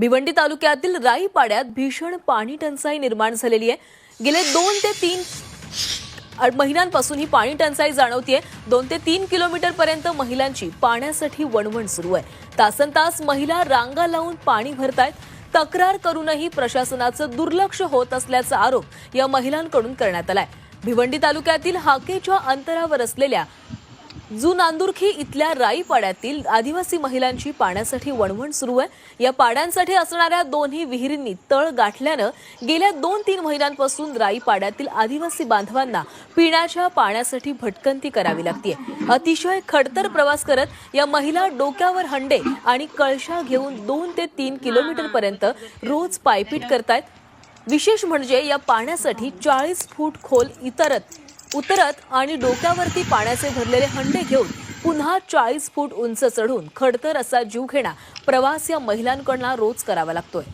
भिवंडी तालुक्यातील राईपाड्यात भीषण पाणी टंचाई निर्माण झालेली आहे. गेले दोन ते तीन महिन्यांपासून ही पाणी टंचाई जाणवतीये. दोन ते तीन किलोमीटर पर्यंत महिलांची पाण्यासाठी वणवण सुरू आहे. तासन तास महिला रांगा लावून पाणी भरतायत. तक्रार करूनही प्रशासनाचं दुर्लक्ष होत असल्याचा आरोप या महिलांकडून करण्यात आलाय. भिवंडी तालुक्यातील हाकेच्या अंतरावर असलेल्या जुनांदुर्खी इथल्या राई पाड्यातील आदिवासी महिलांची पाण्यासाठी वणवण सुरू आहे. या पाड्यांसाठी असणाऱ्या दोन्ही विहिरींनी तळ गाठल्यानं गेल्या दोन तीन महिन्यांपासून राई पाड्यातील आदिवासी बांधवांना पिण्याच्या पाण्यासाठी भटकंती करावी लागते अतिशय खडतर प्रवास करत या महिला डोक्यावर हंडे आणि कळशा घेऊन दोन ते तीन किलोमीटर पर्यंत रोज पायपीट करतायत. विशेष म्हणजे या पाण्यासाठी चाळीस फूट खोल इतरत उतरत आणि डोक्यावरती पाण्याचे भरलेले हंडे घेऊन पुन्हा चाळीस फूट उंच चढून खडतर असा जीव घेणा प्रवास या महिलांकडनं रोज करावा लागतोय.